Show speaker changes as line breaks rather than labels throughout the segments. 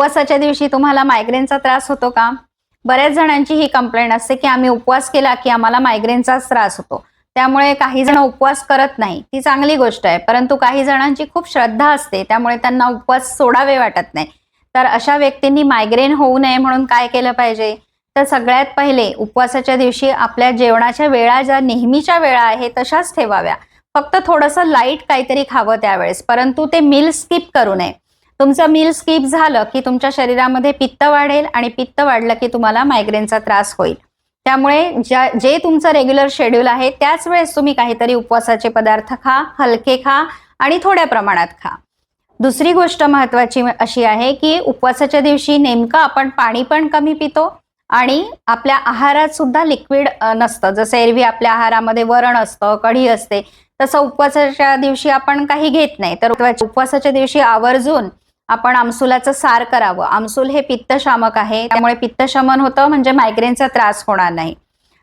उपवासाच्या दिवशी तुम्हाला मायग्रेनचा त्रास होतो का? बऱ्याच जणांची ही कंप्लेंट असते की आम्ही उपवास केला की आम्हाला मायग्रेनचाच त्रास होतो. त्यामुळे काही जण उपवास करत नाही ती चांगली गोष्ट आहे. परंतु काही जणांची खूप श्रद्धा असते त्यामुळे त्यांना उपवास सोडावे वाटत नाही. तर अशा व्यक्तींनी मायग्रेन होऊ नये म्हणून काय केलं पाहिजे? तर सगळ्यात पहिले उपवासाच्या दिवशी आपल्या जेवणाच्या वेळा ज्या नेहमीच्या वेळा आहे तशाच ठेवाव्या. फक्त थोडंसं लाइट काहीतरी खावं त्यावेळेस परंतु ते मिल स्किप करू नये. तुमचं मिल स्किप झालं की तुमच्या शरीरामध्ये पित्त वाढेल आणि पित्त वाढलं की तुम्हाला मायग्रेनचा त्रास होईल. त्यामुळे ज्या जे तुमचं रेग्युलर शेड्यूल आहे त्याच वेळेस तुम्ही काहीतरी उपवासाचे पदार्थ खा हलके खा आणि थोड्या प्रमाणात खा. दुसरी गोष्ट महत्वाची अशी आहे की उपवासाच्या दिवशी नेमकं आपण पाणी पण कमी पितो आणि आपल्या आहारात सुद्धा लिक्विड नसतं. जसं एरवी आपल्या आहारामध्ये वरण असतं कढी असते तसं उपवासाच्या दिवशी आपण काही घेत नाही. तर उपवासाच्या दिवशी आवर्जून आपण आमसुलाचं सार करावं. आमसूल हे पित्तशामक आहे. त्यामुळे पित्तशमन होतं म्हणजे मायग्रेनचा त्रास होणार नाही.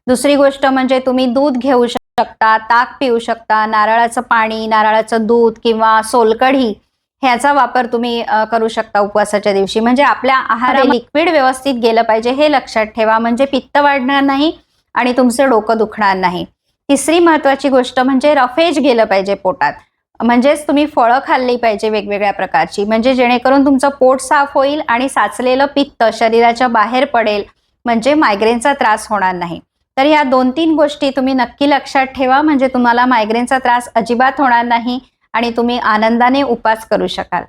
दुसरी गोष्ट म्हणजे तुम्ही दूध घेऊ शकता ताक पिऊ शकता नारळाचं पाणी नारळाचं दूध किंवा सोलकढी ह्याचा वापर तुम्ही करू शकता उपवासाच्या दिवशी. म्हणजे आपल्या आहारात लिक्विड व्यवस्थित गेलं पाहिजे हे लक्षात ठेवा. म्हणजे पित्त वाढणार नाही आणि तुमचं डोकं दुखणार नाही. तिसरी महत्वाची गोष्ट म्हणजे रफेज गेलं पाहिजे पोटात. म्हणजेच तुम्ही फळं खाल्ली पाहिजे वेगवेगळ्या प्रकारची. म्हणजे जेणेकरून तुमचं पोट साफ होईल आणि साचलेलं पित्त शरीराच्या बाहेर पडेल. म्हणजे मायग्रेनचा त्रास होणार नाही. तर या दोन तीन गोष्टी तुम्ही नक्की लक्षात ठेवा. म्हणजे तुम्हाला मायग्रेनचा त्रास अजिबात होणार नाही आणि तुम्ही आनंदाने उपास करू शकाल.